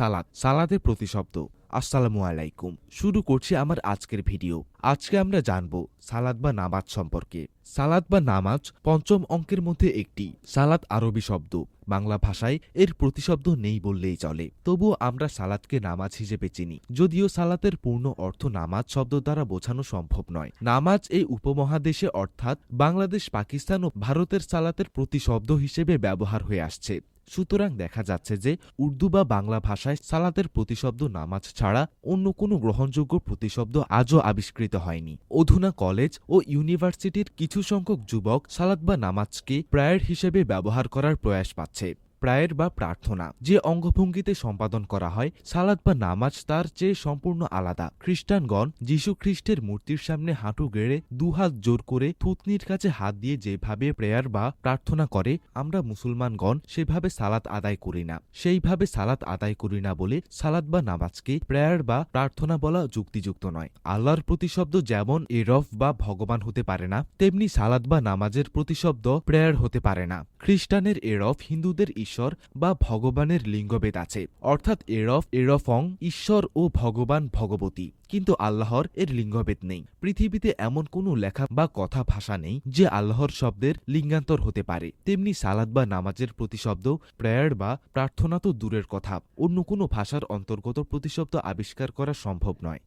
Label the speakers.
Speaker 1: সালাদ, সালাদের প্রতিশব্দ। আসসালামু আলাইকুম। শুরু করছি আমার আজকের ভিডিও। আজকে আমরা জানব সালাদ বা নামাজ সম্পর্কে। সালাদ বা নামাজ পঞ্চম অঙ্কের মধ্যে একটি। সালাদ আরবি শব্দ। বাংলা ভাষায় এর প্রতিশব্দ নেই বললেই চলে। তবুও আমরা সালাদকে নামাজ হিসেবে চিনি। যদিও সালাতের পূর্ণ অর্থ নামাজ শব্দ দ্বারা বোঝানো সম্ভব নয়। নামাজ এই উপমহাদেশে অর্থাৎ বাংলাদেশ, পাকিস্তান ও ভারতের সালাতের প্রতিশব্দ হিসেবে ব্যবহার হয়ে আসছে। সুতরাং দেখা যাচ্ছে যে উর্দু বা বাংলা ভাষায় সালাতের প্রতিশব্দ নামাজ ছাড়া অন্য কোনো গ্রহণযোগ্য প্রতিশব্দ আজও আবিষ্কৃত হয়নি। অধুনা কলেজ ও ইউনিভার্সিটির কিছু সংখ্যক যুবক সালাত বা নামাজকে প্রায়ের হিসেবে ব্যবহার করার প্রয়াস পাচ্ছে। প্রায়ের বা প্রার্থনা, যে অঙ্গভঙ্গিতে সম্পাদন করা হয়, সালাদ বা নামাজ তার চেয়ে সম্পূর্ণ আলাদা। খ্রিস্টানগণ যীশু খ্রিস্টের মূর্তির সামনে হাঁটু গেড়ে দুহাত জোর করে থুতনির কাছে হাত দিয়ে যেভাবে প্রেয়ার বা প্রার্থনা করে, আমরা মুসলমানগণ সেভাবে সালাত আদায় করি না। সেইভাবে সালাত আদায় করি না বলে সালাদ বা নামাজকে প্রেয়ার বা প্রার্থনা বলা যুক্তিযুক্ত নয়। আল্লাহর প্রতিশব্দ যেমন এরফ বা ভগবান হতে পারে না, তেমনি সালাদ বা নামাজের প্রতিশব্দ প্রেয়ার হতে পারে না। খ্রিস্টানের এরফ হিন্দুদের ঈশ্বর বা ভগবানের লিঙ্গভেদ আছে। অর্থাৎ এরফ, এরফং, ঈশ্বর ও ভগবান ভগবতী। কিন্তু আল্লাহর এর লিঙ্গভেদ নেই। পৃথিবীতে এমন কোনো লেখা বা কথা ভাষা নেই যে আল্লাহর শব্দের লিঙ্গান্তর হতে পারে। তেমনি সালাদ বা নামাজের প্রতিশব্দ, প্রেয়ার বা প্রার্থনা তো দূরের কথা। অন্য কোনো ভাষার অন্তর্গত প্রতিশব্দ আবিষ্কার করা সম্ভব নয়।